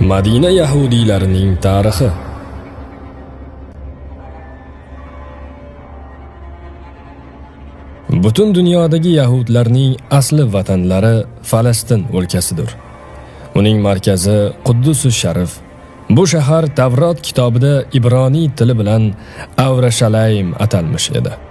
Madina yahudiylarining tarixi Butun dunyodagi yahudlarning asli vatanlari Falastin o'lkasidir. Uning markazi Quddus Sharif. Bu shahar Tavrot kitobida ibroniy tili bilan Avrashalaym atalmish edi.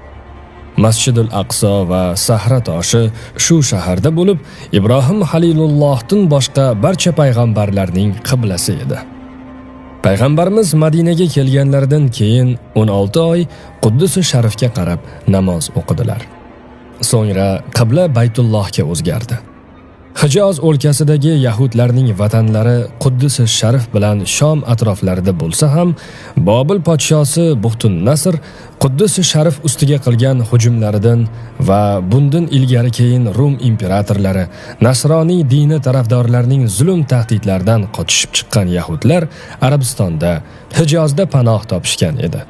Masjidul Aqso va Sahra toshi shu shaharda bo'lib, Ibrohim Halilullohdan boshqa barcha payg'ambarlarning qiblasi edi. Payg'ambarimiz Madinaga kelganlaridan keyin 16 oy Quddus Sharifga qarab namoz o'qidilar. So'ngra qibla Baytullohga o'zgardi. Hijoz o'lkasidagi yahudlarning vatanlari Quddus Sharif bilan Shom atroflarida bo'lsa ham, Bobil podshosi Buxtun Nasr Quddus Sharif ustiga qilgan hujumlaridan va bundan ilgari keyin Rum imperatorlari nasroniy dini tarafdorlarining zulm tahdidlaridan qochishib chiqqan yahudlar Arabistonda, Hijozda panoh topishgan edi.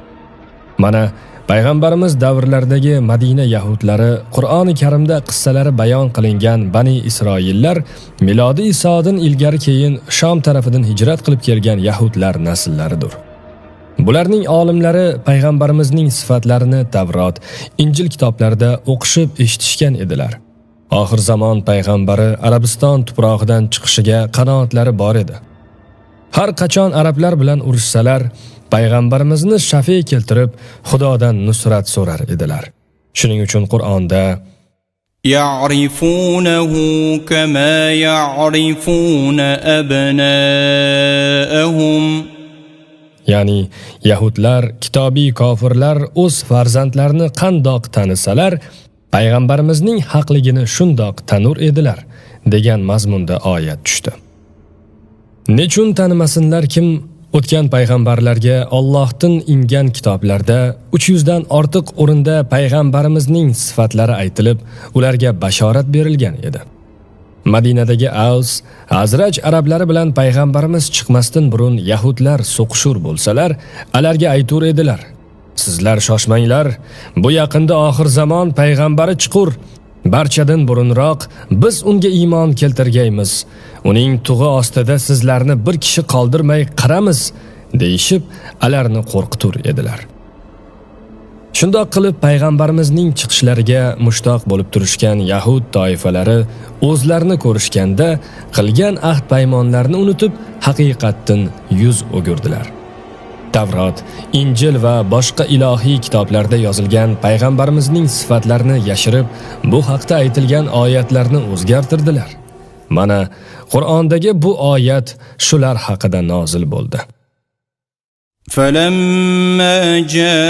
Mana Payg'ambarimiz davrlaridagi Madina yahudlari Qur'oni Karimda qissalari bayon qilingan Bani Isroillar milodi Isodan ilgari keyin Shom tarafidan hijrat qilib kelgan yahudlar nasllaridir. Bularning olimlari payg'ambarimizning sifatlarini Tavrot, Injil kitoblarida o'qishib eshitishgan edilar. Oxir zamon payg'ambari Arabiston tuprog'idan chiqishiga qanoatlari bor edi. Har qachon arablar bilan urushsalar, payg'ambarimizni shafiy keltirib Xudodan nusrat so'rar edilar. Shuning uchun Qur'onda يعرفونه كما يعرفون أبناءهم ya'ni yahudlar, kitobiy kofirlar o'z farzandlarini qandoq tanisalar, payg'ambarimizning haqligini shundoq tanur edilar degan mazmunda oyat tushdi. Nechun tanimasinlar kim O'tgan payg'ambarlarga Allohdan ingan kitoblarda 300 dan ortiq o'rinda payg'ambarimizning sifatlari aytilib, ularga bashorat berilgan edi. Madinadagi Aws, Azraj arablari bilan payg'ambarimiz chiqmasdan burun yahudlar so'qishur bo'lsalar, alarga aytur edilar: Sizlar shoshmanglar, bu yaqinda oxir zamon payg'ambari chiqur. Barchadan burunroq biz unga iymon keltirgaymiz. Uning tug'i ostida sizlarni bir kishi qoldirmay qiramiz, deyishib, alarni qo'rqitur edilar. Shundoq qilib payg'ambarimizning chiqishlariga mushtoq bo'lib turishgan yahud toifalari o'zlarini ko'rishganda qilgan ahd paymonlarini unutib, haqiqatdan yuz o'girdilar. Tavrot, Injil va boshqa ilohiy kitoblarda yozilgan payg'ambarimizning sifatlarini yashirib, bu haqda aytilgan oyatlarni o'zgartirdilar. Mana Qur'ondagi bu oyat shular haqida nozil bo'ldi. فلما جاءهم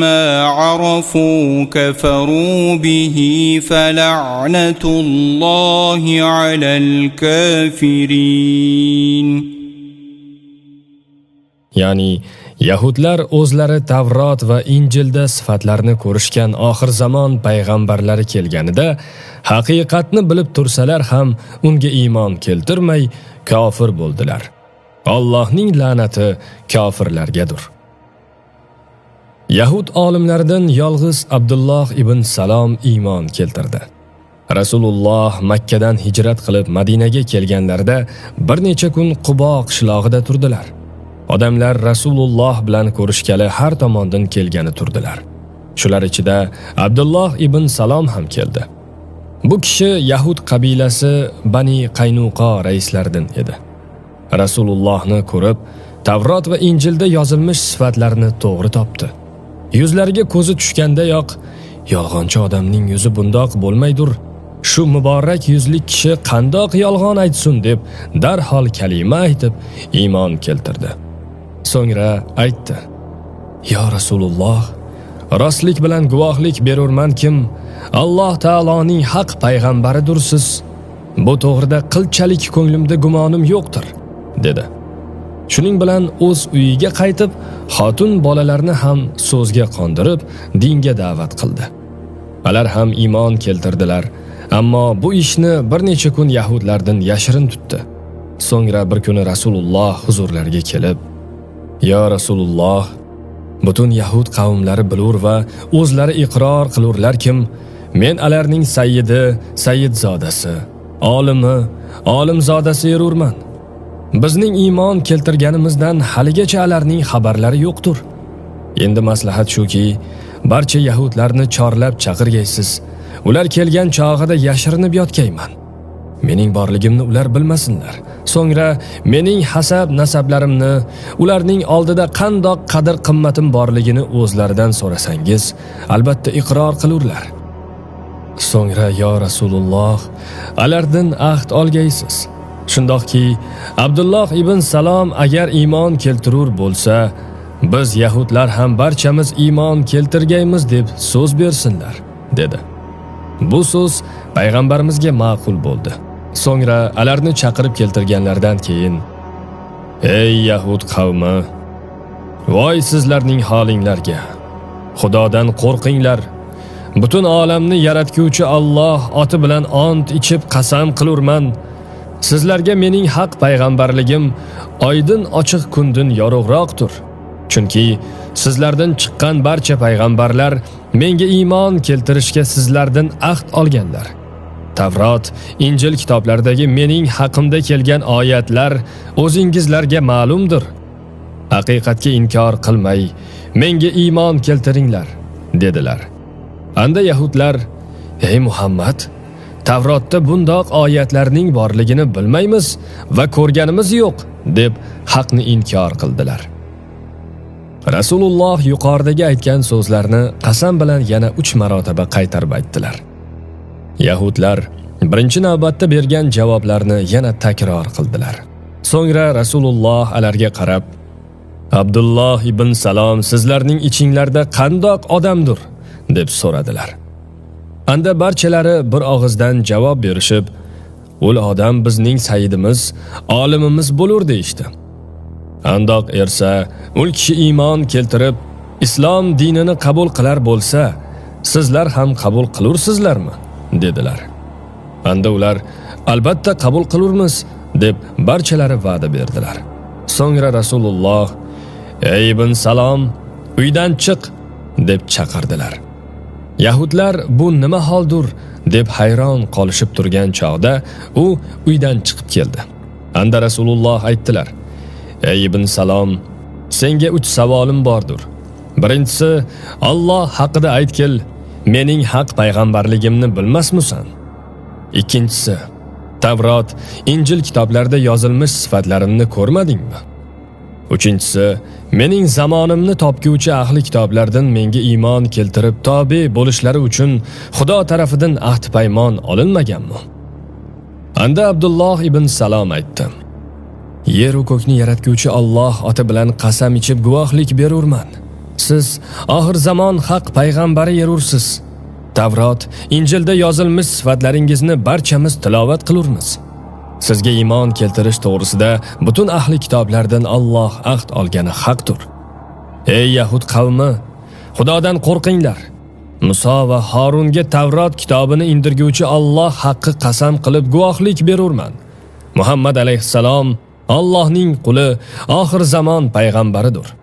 ما عرفوا كفروا به فلعنة الله على الكافرين Ya'ni Yahudlar o'zlari Tavrot va Injilda sifatlarni ko'rishgan oxir zamon payg'ambarlari kelganida haqiqatni bilib tursalar ham unga iymon keltirmay kofir bo'ldilar. Allohning la'nati kofirlargadir. Yahud olimlaridan yolg'iz Abdulloh ibn Salom iymon keltirdi. Rasululloh Makkadan hijrat qilib Madinaga kelganlarida bir necha kun Qubo qishlog'ida turdilar. Odamlar Rasululloh bilan ko'rishgali har tomondan kelgani turdilar. Shular ichida Abdulloh ibn Salom ham keldi. Bu kishi Yahud qabilasi Bani Qaynuqo raislaridan edi. Rasulullohni ko'rib, Tavrot va Injilda yozilmish sifatlarni to'g'ri topdi. Yuzlariga ko'zi tushgandayoq, yolg'onchi odamning yuzi bundoq bo'lmaydir. Shu muborak yuzli kishi qandoq yolg'on aytsin deb darhol kalima aytib iymon keltirdi. So'ngra aytdi: "Ya Rasululloh, rostlik bilan guvohlik berurmankim, Alloh taoloning haq payg'ambaridursiz. Bu to'g'rida qilchalik ko'nglimda gumonim yo'qdir." dedi. Shuning bilan o'z uyiga qaytib, xotin bolalarni ham so'zga qondirib, dinga da'vat qildi. Ular ham iymon keltirdilar, ammo bu ishni bir necha kun yahudlardan yashirin tutdi. So'ngra bir kuni Rasululloh huzurlariga kelib, "Ya Rasululloh, butun yahud qavmlari bilur va o'zlari iqror qilurlarkim, men alarning sayyidi, sayyidzodasi, olimi, olimzodasi erurman bizning iymon keltirganimizdan haligacha alarning xabarlari yo'qdir. Endi maslahat shuki barcha yahudlarni chorlab chaqirgaysiz. Ular kelgan chog'ida yashirinib yotgayman. Mening borligimni ular bilmasinlar. So'ngra mening hasab nasablarimni ularning oldida qandoq qadr qimmatim borligini o'zlaridan so'rasangiz albatta iqror qilurlar. So'ngra yo rasululloh alardin ahd olgaysiz. Shundoqki abdulloh ibn salom agar iymon keltirur bo'lsa biz yahudlar ham barchamiz iymon keltirgaymiz deb so'z bersinlar dedi. Bu so'z payg'ambarimizga ma'qul bo'ldi. So'ngra alarni chaqirib keltirganlardan keyin ey yahud qavmi voy sizlarning holinglarga. Xudodan qo'rqinglar. Butun olamni yaratguvchi Alloh oti bilan ont ichib qasam qilurman. Sizlarga mening haq payg'ambarligim oydin ochiq kundin yorug'roqdir. Chunki sizlardan chiqqan barcha payg'ambarlar menga iymon keltirishga sizlardan ahd olganlar. Tavrot, Injil kitoblaridagi mening haqimda kelgan oyatlar o'zingizlarga ma'lumdir. Haqiqatga inkor qilmay, menga iymon keltiringlar, dedilar. Anda yahudlar, ey Muhammad, Tavrotda bundoq oyatlarning borligini bilmaymiz va ko'rganimiz yo'q, deb haqni inkor qildilar. Rasululloh yuqoridagi aytgan so'zlarni qasam bilan yana 3 marotaba qaytarib aytdilar. Yahudlar birinchi navbatda bergan javoblarni yana takror qildilar. So'ngra Rasululloh alarga qarab, Abdulloh ibn Salom sizlarning ichinglarda qandoq odamdir deb so'radilar. Anda barchalari bir og'izdan javob berishib, "Ul odam bizning sayyidimiz, olimimiz bo'lur" deyishdi. Andoq ersa, ul kishi iymon keltirib, islom dinini qabul qilar bo'lsa, sizlar ham qabul qilursizlarmi? Dedilar. Anda ular albatta qabul qilurmiz deb barchalari va'da berdilar. So'ngra Rasululloh "Ey ibn Salom, uydan chiq" deb chaqirdilar. Yahudlar bu nima holdir deb hayron qolishib turgan chog'da u uydan chiqib keldi. Anda Rasululloh aytdilar: "Ey ibn Salom, senga 3 savolim bordir. Birinchisi, Alloh haqida aytgil, mening haq payg'ambarligimni bilmasmisan? Ikkinchisi, Tavrot, Injil kitoblarida yozilmish sifatlarimni ko'rmadingmi? Uchinchisi, mening zamonimni topguvchi ahli kitoblardan menga iymon keltirib tobe bo'lishlari uchun Xudo tarafidan ahd paymon olinmaganmi? Anda Abdulloh ibn Salom aytdi: Yer va ko'kni yaratguvchi Alloh oti bilan qasam ichib guvohlik berurman. Siz oxir zamon haq payg'ambari yerursiz. Tavrot, Injilda yozilmish sifatlaringizni barchamiz tilovat qilurmiz. Sizga iymon keltirish to'g'risida butun ahli kitoblardan Alloh ahd olgani haqdir. Ey Yahud qavmi, Xudodan qo'rqinglar. Muso va Harunga Tavrot kitobini indirguvchi Alloh haqqi qasam qilib guvohlik berurman. Muhammad alayhissalom Allohning quli, oxir zamon payg'ambaridir.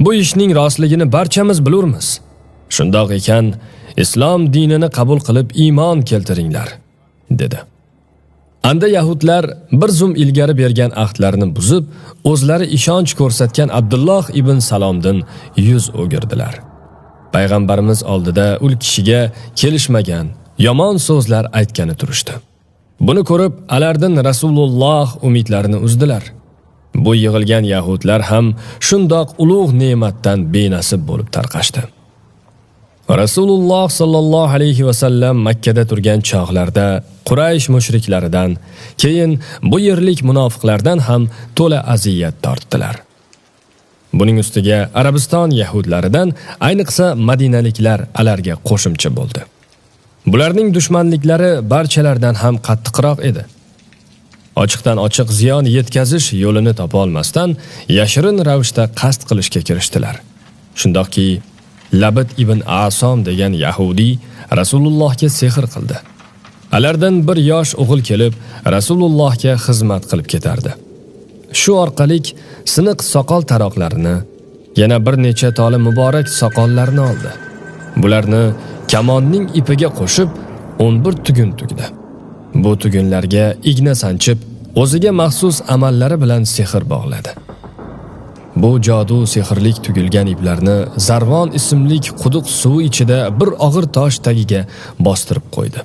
Bu ishning rostligini barchamiz bilurmiz. Shundoq ekan, islom dinini qabul qilib iymon keltiringlar, dedi. Anda yahudlar bir zum ilgari bergan ahdlarini buzib, o'zlari ishonch ko'rsatgan Abdulloh ibn Salomdan yuz o'girdilar. Payg'ambarimiz oldida ul kishiga kelishmagan, yomon so'zlar aytgani turishdi. Buni ko'rib, alardan Rasululloh umidlarini uzdilar. Bu yig'ilgan yahudlar ham shundoq ulug' ne'matdan benasib bo'lib tarqashdi. Rasululloh sollallohu alayhi vasallam makkada Makka da turgan chog'larda Quraysh mushriklaridan, keyin bu yerlik munofiqlardan ham to'la aziyat tortdilar. Buning ustiga Arabiston yahudlaridan, ayniqsa Madinaliklar alarga qo'shimcha bo'ldi. Bularning dushmanliklari barchalardan ham qattiqroq edi. Ochiqdan ochiq ziyon yetkazish yo'lini topa olmasdan yashirin ravishda qasd qilishga kirishdilar. Shundoqki, Labid ibn Asom degan yahudi Rasulullohga sehr qildi. Alardan bir yosh o'g'il kelib, Rasulullohga xizmat qilib ketardi. Shu orqali siniq soqol taroqlarini, yana bir necha toli muborak soqollarni oldi. Bularni kamonning ipiga qo'shib 11 tugun tugdi. Bu tugunlarga igna sanchib, o'ziga maxsus amallari bilan sehr bog'ladi. Bu jodu sehrlik tugilgan iplarni Zarvon ismlik quduq suvi ichida bir og'ir tosh tagiga bostirib qo'ydi.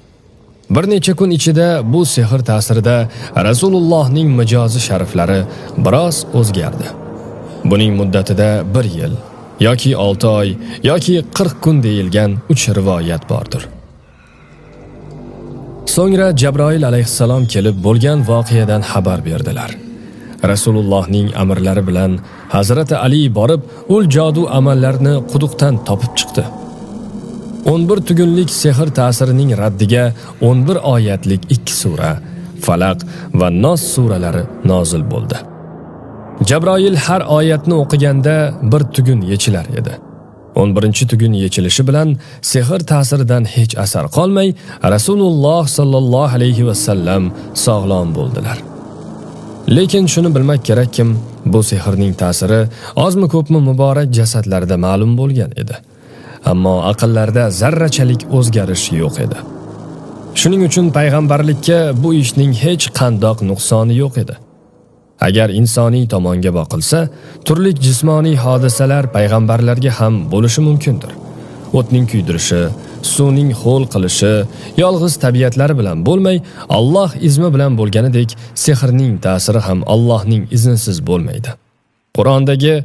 Bir necha kun ichida bu sehr ta'sirida Rasulullohning mijozi shariflari biroz o'zgardi. Buning muddatida 1 yil yoki 6 oy yoki 40 kun deyilgan 3 rivoyat bordir. So'ngra Jabroil alayhissalom kelib bo'lgan voqeadan xabar berdilar. Rasulullohning amrlari bilan Hazrati Ali borib, ul jodu amallarini quduqdan topib chiqdi. 11 tugunlik sehr ta'sirining raddiga 11 oyatlik 2 sura Falaq va Nos suralari nozil bo'ldi. Jabroil har oyatni o'qiganda bir tugun yechilar edi. 11 tugun yechilishi bilan sehr ta'siridan hech asar qolmay, Rasululloh sallallohu alayhi va sallam sog'lom bo'ldilar. Lekin shuni bilmak kerakkim, bu sehrning ta'siri ozmi ko'pmi muborak jasadlarda ma'lum bo'lgan edi. Ammo aqllarda zarrachalik o'zgarish yo'q edi. Shuning uchun payg'ambarlikka bu ishning hech qandoq nuqsoni yo'q edi. Agar insoniy tomonga boqilsa, turli jismoniy hodisalar payg'ambarlarga ham bo'lishi mumkindir. O'tning kuydirishi, suvning ho'l qilishi, yolg'iz tabiatlari bilan bo'lmay, Alloh izmi bilan bo'lganidek, sehrning ta'siri ham Allohning iznisiz bo'lmaydi. Qur'ondagi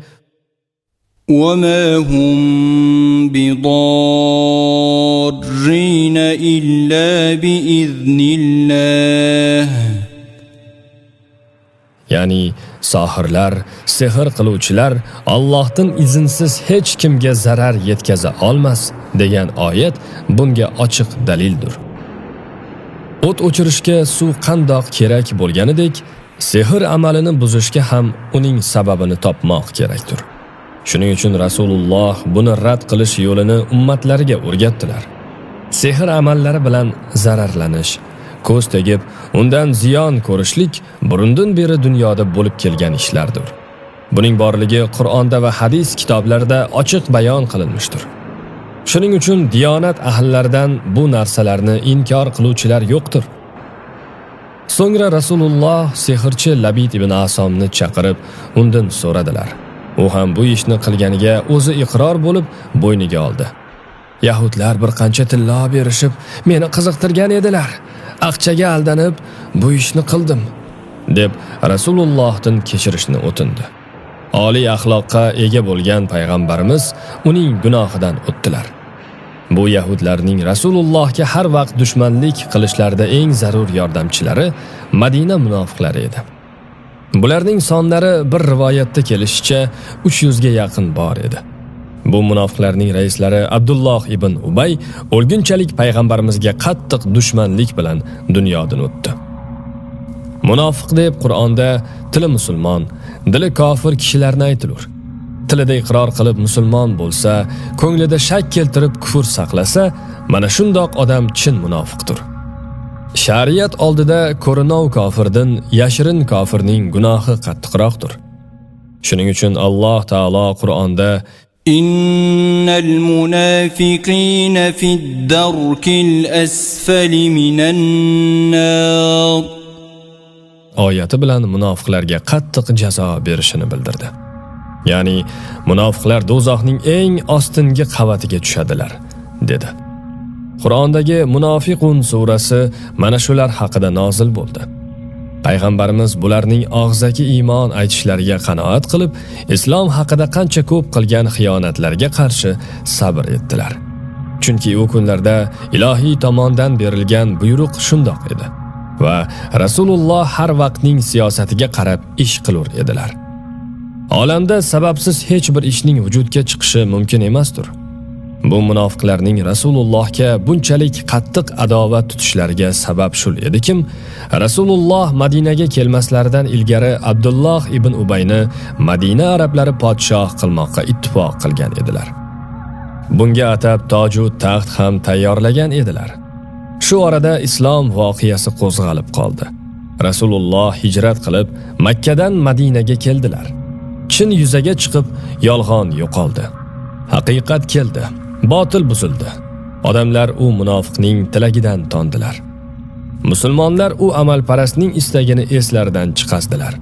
وما هم بضارين إلا بإذن الله ya'ni sohirlar, sehr qiluvchilar Allohdan izinsiz hech kimga zarar yetkaza olmas degan oyat bunga ochiq dalildir. O't o'chirishga suv qandoq kerak bo'lganidek, sehr amalini buzishga ham uning sababini topmoq kerakdir. Shuning uchun Rasululloh buni rad qilish yo'lini ummatlariga o'rgatdilar. Sehr amallari bilan zararlanish, ko'z tegib, undan ziyon ko'rishlik burundan beri dunyoda bo'lib kelgan ishlardir. Buning borligi Qur'onda va hadis kitoblarida ochiq bayon qilinmishdir Shuning uchun diyonat ahllaridan bu narsalarni inkor qiluvchilar yo'qdir. So'ngra Rasululloh sehrchi Labid ibn Asomni chaqirib, undan so'radilar. U ham bu ishni qilganiga o'zi iqror bo'lib, bo'yniga oldi. Yahudlar bir qancha tillo berishib, meni qiziqtirgan edilar. Aqchaga aldanib, bu ishni qildim, deb Rasulullohdan kechirishni o'tindi. Oliy axloqqa ega bo'lgan payg'ambarimiz uning gunohidan o'tdilar. Bu yahudlarning Rasulullohga har vaqt dushmanlik qilishlarida eng zarur yordamchilari Madina munofiqlari edi. Bularning sonlari bir rivoyatda kelishicha 300 ga yaqin bor edi. Bu munofiqlarning raislari Abdulloh ibn Ubay o'lgunchalik payg'ambarimizga qattiq dushmanlik bilan dunyodan o'tdi. Munofiq deb Qur'onda tili musulmon, dili kofir kishilarni aytilur. Tilida iqror qilib musulmon bo'lsa, ko'nglida shak keltirib kufr saqlasa, mana shundoq odam chin munofiqdir. Shariat oldida ko'rinov kofirdan yashirin kofirning gunohi qattiqroqdir. Shuning uchun Alloh taolo Qur'onda إن المنافقين في الدرك الأسفل من النار oyati bilan munofiqlarga qattiq jazo berishini bildirdi. Ya'ni munofiqlar do'zaxning eng ostingi qavatiga tushadilar, dedi. Qur'ondagi Munofiqun surasi mana shular haqida nozil bo'ldi. Payg'ambarimiz bularning og'zaki iymon aytishlariga qanoat qilib, islom haqida qancha ko'p qilgan xiyonatlarga qarshi sabr etdilar. Chunki u kunlarda ilohiy tomondan berilgan buyruq shundoq edi va Rasululloh har vaqtning siyosatiga qarab ish qilur edilar. Olamda sababsiz hech bir ishning vujudga chiqishi mumkin emasdir. Bu munofiqlarning Rasulullohga bunchalik qattiq adovat tutishlariga sabab shul edikim, Rasululloh Madinaga kelmaslaridan ilgari Abdulloh ibn Ubayni Madina arablari podshoh qilmoqqa ittifoq qilgan edilar. Bunga atab toju taxt ham tayyorlagan edilar. Shu orada islom voqiyasi qo'zg'alib qoldi. Rasululloh hijrat qilib Makka dan Madinaga keldilar. Chin yuzaga chiqib, yolg'on yo'qoldi. Haqiqat keldi. Botil buzildi. Odamlar u munofiqning tilagidan tondilar. musulmonlar u amalparastning istagini eslaridan chiqazdilar.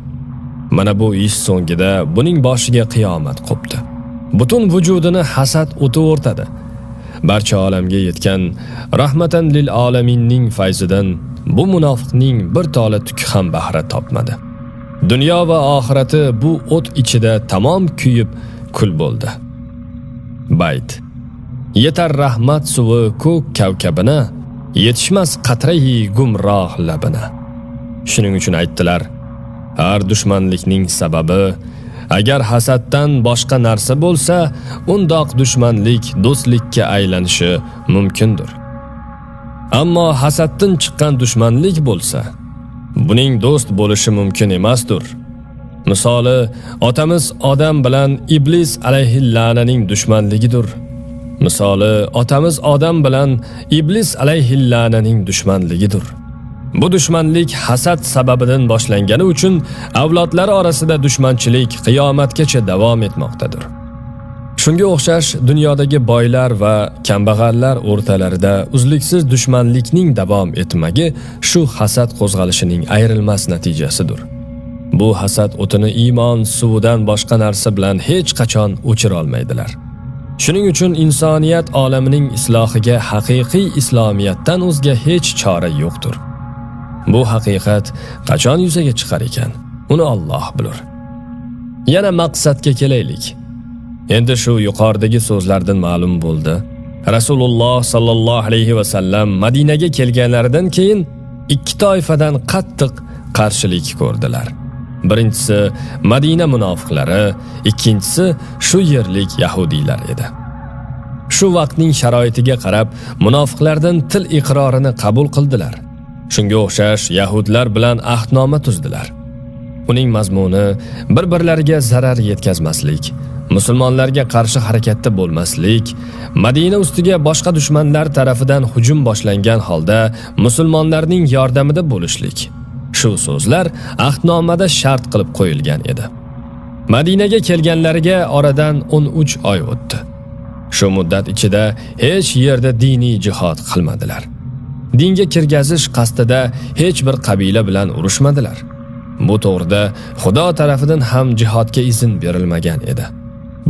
Mana bu ish so'ngida buning boshiga qiyomat qopdi. Butun vujudini hasad o'ti o'rtadi. Barcha olamga yetgan rahmatan lil olaminning fayzidan bu munofiqning bir tola tuki ham bahra topmadi. Dunyo va oxirati bu o't ichida tamom kuyib kul bo'ldi. Bayt. Yetar rahmat suvi ko'k kavkabini yetishmas qatrai gumroh labini. Shuning uchun aytdilar har dushmanlikning sababi agar hasaddan boshqa narsa bo'lsa undoq dushmanlik do'stlikka aylanishi mumkindir. Ammo hasaddan chiqqan dushmanlik bo'lsa buning do'st bo'lishi mumkin emasdir. Misoli otamiz odam bilan iblis alayhillananing dushmanligidir. Misoli otamiz odam bilan iblis alayhillananing dushmanligidir. Bu dushmanlik hasad sababidan boshlangani uchun avlodlar orasida dushmanchilik qiyomatgacha davom etmoqdadir. Shunga o'xshash dunyodagi boylar va kambag'allar o'rtalarida uzluksiz dushmanlikning davom etmagi shu hasad qo'zg'alishining ayrilmas natijasidir. Bu hasad o'tini iymon suvidan boshqa narsa bilan hech qachon o'chirolmaydilar shuning uchun insoniyat olamining islohiga haqiqiy islomiyatdan o'zga hech chora yo'qdir. Bu haqiqat qachon yuzaga chiqar ekan uni Alloh bilur. Yana maqsadga kelaylik. Endi shu yuqoridagi so'zlardan ma'lum bo'ldi. Rasululloh sollallohu alayhi vasallam madinaga kelganlaridan keyin ikki toifadan qattiq qarshilik ko'rdilar. Birinchisi madina munofiqlari ikkinchisi shu yerlik yahudiylar edi. Shu vaqtning sharoitiga qarab munofiqlardan til iqrorini qabul qildilar. Shunga o'xshash yahudlar bilan ahdnoma tuzdilar. Uning mazmuni bir birlariga zarar yetkazmaslik musulmonlarga qarshi harakatda bo'lmaslik madina ustiga boshqa dushmanlar tarafidan hujum boshlangan holda musulmonlarning yordamida bo'lishlik. Shu so'zlar ahdnomada shart qilib qo'yilgan edi. Madinaga kelganlariga oradan 13 oy o'tdi. Shu muddat ichida hech yerda diniy jihod qilmadilar. Dinga kirgazish qasdida hech bir qabila bilan urushmadilar. Bu to'g'rida xudo tarafidan ham jihodga izn berilmagan edi.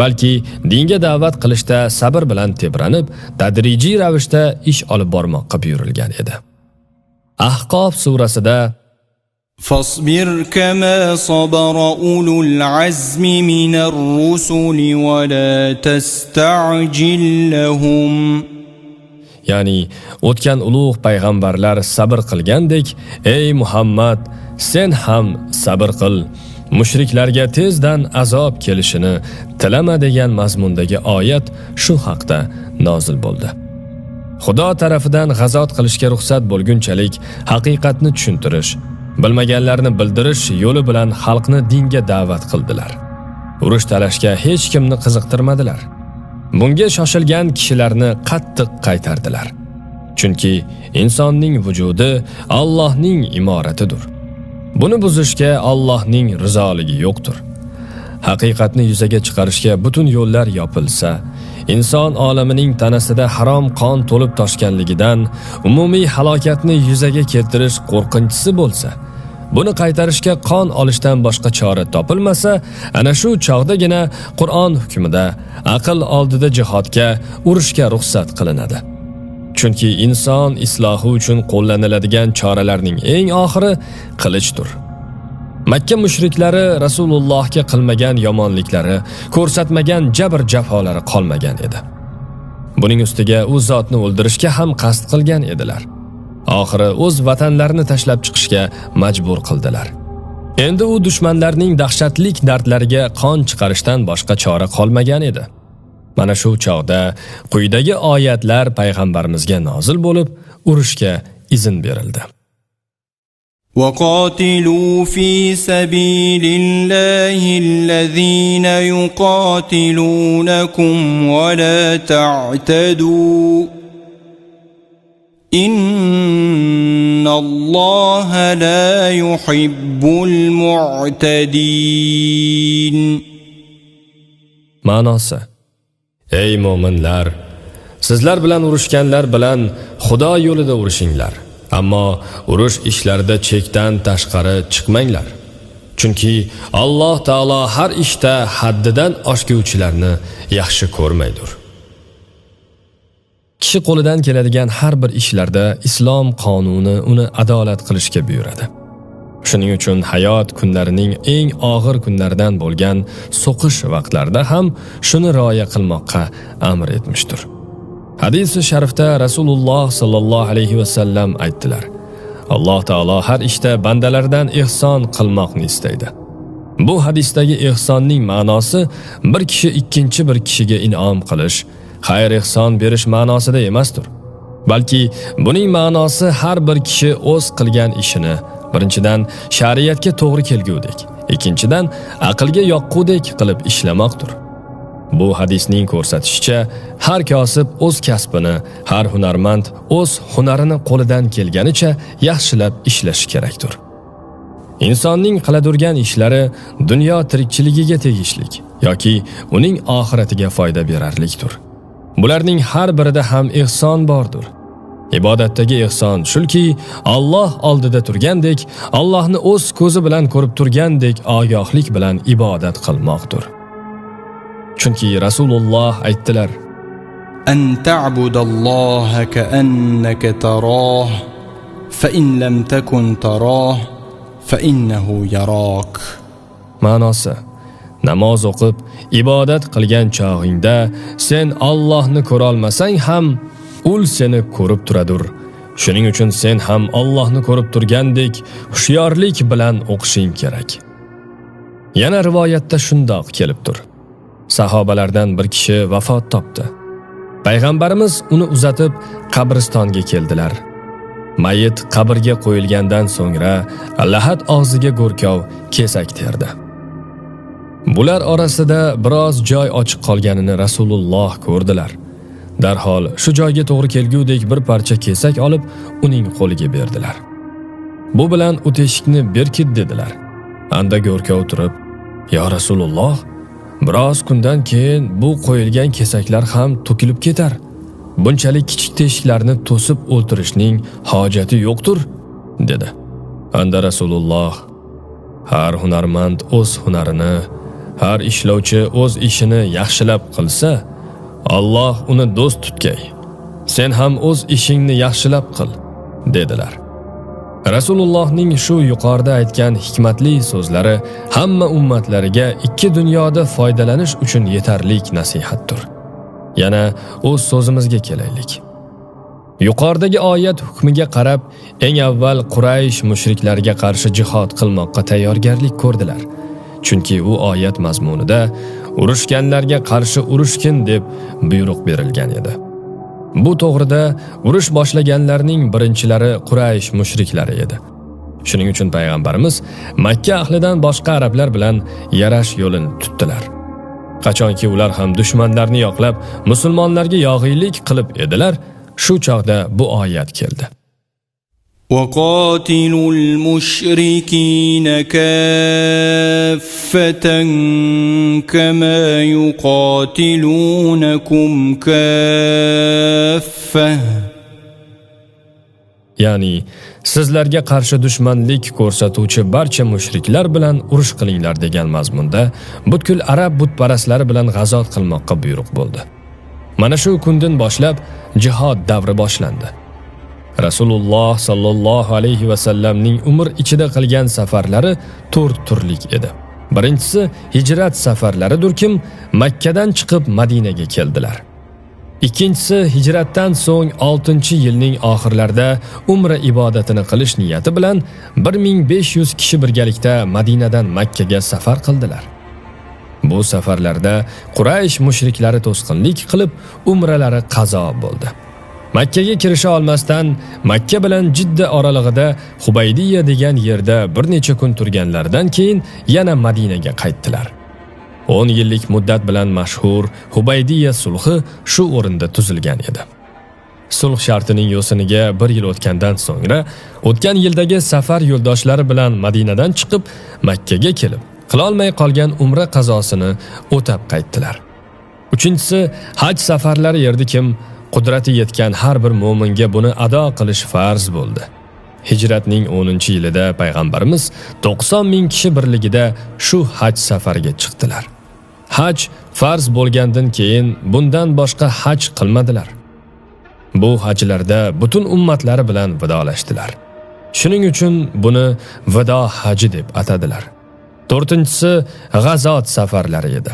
Balki dinga da'vat qilishda sabr bilan tebranib tadrijiy ravishda ish olib bormoqqa buyurilgan edi. Ahqof surasida فاصبر كما صبر أولو العزم من الرسل ولا تستعجل لهم ya'ni o'tgan ulug' payg'ambarlar sabr qilgandek ey muhammad sen ham sabr qil mushriklarga tezdan azob kelishini tilama degan mazmundagi oyat shu haqda nozil bo'ldi xudo tarafidan g'azot qilishga ruxsat bo'lgunchalik haqiqatni tushuntirish bilmaganlarni bildirish yo'li bilan xalqni dinga da'vat qildilar. Urush talashga hech kimni qiziqtirmadilar. Bunga shoshilgan kishilarni qattiq qaytardilar. Chunki insonning vujudi Allohning imoratidir buni buzishga Allohning rizoligi yo'qdir haqiqatni yuzaga chiqarishga butun yo'llar yopilsa inson olamining tanasida harom qon to'lib toshganligidan umumiy halokatni yuzaga keltirish qo'rqinchisi bo'lsa buni qaytarishga qon olishdan boshqa chora topilmasa ana shu chog'dagina Qur'on hukmida aql oldida jihodga urushga ruxsat qilinadi. Chunki inson islohi uchun qo'llaniladigan choralarning eng oxiri qilichdir. Makka mushriklari Rasulullohga qilmagan yomonliklari, ko'rsatmagan jabr jafolari qolmagan edi. Buning ustiga u zotni o'ldirishga ham qasd qilgan edilar. Oxiri o'z vatanlarini tashlab chiqishga majbur qildilar. Endi u dushmanlarning dahshatlik dardlariga qon chiqarishdan boshqa chora qolmagan edi. Mana shu chog'da quyidagi oyatlar payg'ambarimizga nozil bo'lib, urushga izn berildi. وقاتلوا في سبيل الله الذين يقاتلونكم ولا تعتدوا إن الله لا يحب المعتدين Ma'nosi Ey mo'minlar sizlar bilan urushganlar bilan Xudo yo'lida urushinglar ammo urush ishlarida chekdan tashqari chiqmanglar. Chunki alloh taolo har ishda haddidan oshguvchilarni yaxshi ko'rmaydir. Kishi qo'lidan keladigan har bir ishlarda islom qonuni uni adolat qilishga buyuradi. Shuning uchun hayot kunlarining eng og'ir kunlaridan bo'lgan so'qish vaqtlarida ham shuni rioya qilmoqqa amr etmishdir. Hadisi sharifda rasululloh sollallohu alayhi vasallam aytdilar alloh taolo har ishda bandalaridan ehson qilmoqni istaydi bu hadisdagi ehsonning ma'nosi bir kishi ikkinchi bir kishiga in'om qilish xayr ehson berish ma'nosida emasdir balki buning ma'nosi har bir kishi o'z qilgan ishini birinchidan shariatga to'g'ri kelgudek ikkinchidan aqlga yoqqudek qilib ishlamoqdir bu hadisning ko'rsatishicha har kosib o'z kasbini har hunarmand o'z hunarini qo'lidan kelganicha yaxshilab ishlashi kerakdir. Insonning qiladirgan ishlari dunyo tirikchiligiga tegishlik yoki uning oxiratiga foyda berarlikdir. Bularning har birida ham ihson bordir. Ibodatdagi ihson shulki Alloh oldida turgandek Allohni o'z ko'zi bilan ko'rib turgandek ogohlik bilan ibodat qilmoqdir. chunki rasululloh aytdilar an ta'budalloha ka'annaka taroh fa in lam takun taroh fa innahu yarok. Ma'nosi namoz o'qib ibodat qilgan chog'ingda sen Allohni ko'rolmasang ham u seni ko'rib turadur. Shuning uchun sen ham Allohni ko'rib turgandek hushyorlik bilan o'qishing kerak. Yana rivoyatda shundoq kelib turib sahobalardan bir kishi vafot topdi. Payg'ambarimiz uni uzatib qabristonga keldilar. Mayit qabrga qo'yilgandan so'ngra lahad og'ziga go'rkov kesak terdi. Bular orasida biroz joy ochiq qolganini rasululloh ko'rdilar. Darhol shu joyga to'g'ri kelgudek bir parcha kesak olib uning qo'liga berdilar. Bu bilan u teshikni berkit dedilar. Anda go'rkov turib yo rasululloh biroz kundan keyin bu qo'yilgan kesaklar ham to'kilib ketar. Bunchalik kichik teshiklarni to'sib o'ltirishning hojati yo'qdir dedi. Anda rasululloh har hunarmand o'z hunarini har ishlovchi o'z ishini yaxshilab qilsa Alloh uni do'st tutgay sen ham o'z ishingni yaxshilab qil dedilar. Rasulullohning shu yuqorida aytgan hikmatli so'zlari hamma ummatlariga ikki dunyoda foydalanish uchun yetarlik nasihatdir. Yana o'z so'zimizga kelaylik. Yuqoridagi oyat hukmiga qarab, eng avval Quraysh mushriklarga qarshi jihod qilmoqqa tayyorgarlik ko'rdilar. Chunki u oyat mazmunida urushganlarga qarshi urushgin deb buyruq berilgan edi. Bu to'g'rida urush boshlaganlarning birinchilari Quraysh mushriklari edi. Shuning uchun payg'ambarimiz Makka ahlidan boshqa arablar bilan yarash yo'lini tutdilar. Qachonki ular ham dushmanlarni yoqlab, musulmonlarga yog'iylik qilib edilar, shu chog'da bu oyat keldi. وقاتلوا المشركين كافة كما يقاتلونكم كافة Ya'ni sizlarga qarshi dushmanlik ko'rsatuvchi barcha mushriklar bilan urush qilinglar degan mazmunda butkul arab butparastlari bilan g'azot qilmoqqa buyruq bo'ldi. Mana shu kundan boshlab jihod davri boshlandi. Rasululloh sallallohu alayhi va sallamning umr ichida qilgan safarlari to'rt turlik edi. Birinchisi hijrat safarlaridirkim, Makkadan chiqib Madinaga keldilar. Ikkinchisi hijratdan so'ng 6-yilning oxirlarida umra ibodatini qilish niyati bilan 1500 kishi birgalikda Madinadan Makkaga safar qildilar. Bu safarlarda Quraysh mushriklari to'sqinlik qilib, umralari qazo bo'ldi. Makkaga kirisha olmasdan Makka bilan Jidda oralig'ida Hubaydiya degan yerda bir necha kun turganlaridan keyin yana Madinaga qaytdilar. 10 yillik muddat bilan mashhur Hubaydiya sulhi shu o'rinda tuzilgan edi. Sulh shartining yo'siniga 1 yil o'tgandan so'ngra o'tgan yildagi safar yo'ldoshlari bilan Madinadan chiqib Makkaga kelib, qila olmay qolgan umra qazosini o'tab qaytdilar. Uchinchisi haj safarlari yerdikim qudrati yetgan har bir mo'minga buni ado qilish farz bo'ldi. Hijratning 10-yilida payg'ambarimiz 90 ming kishi birligida shu haj safariga chiqdilar. Haj farz bo'lgandan keyin bundan boshqa haj qilmadilar. Bu hajlarda butun ummatlari bilan vidolashdilar. Shuning uchun buni vido haji deb atadilar. To'rtinchisi g'azot safarlari edi.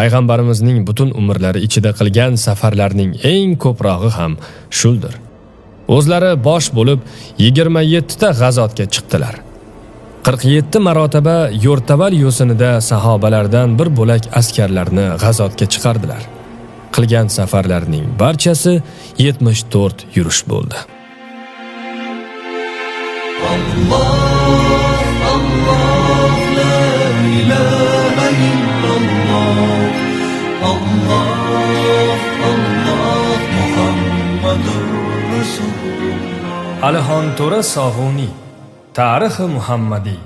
Payg'ambarimizning butun umrlari ichida qilgan safarlarning eng ko'prog'i ham shuldir. O'zlari bosh bo'lib 27 ta g'azotga chiqdilar. 47 marotaba yo'rtaval yo'sinida sahobalardan bir bo'lak askarlarni g'azotga chiqardilar. Qilgan safarlarning barchasi 74 yurish bo'ldi. Allah الهه انترا صاغونی تاریخ محمدی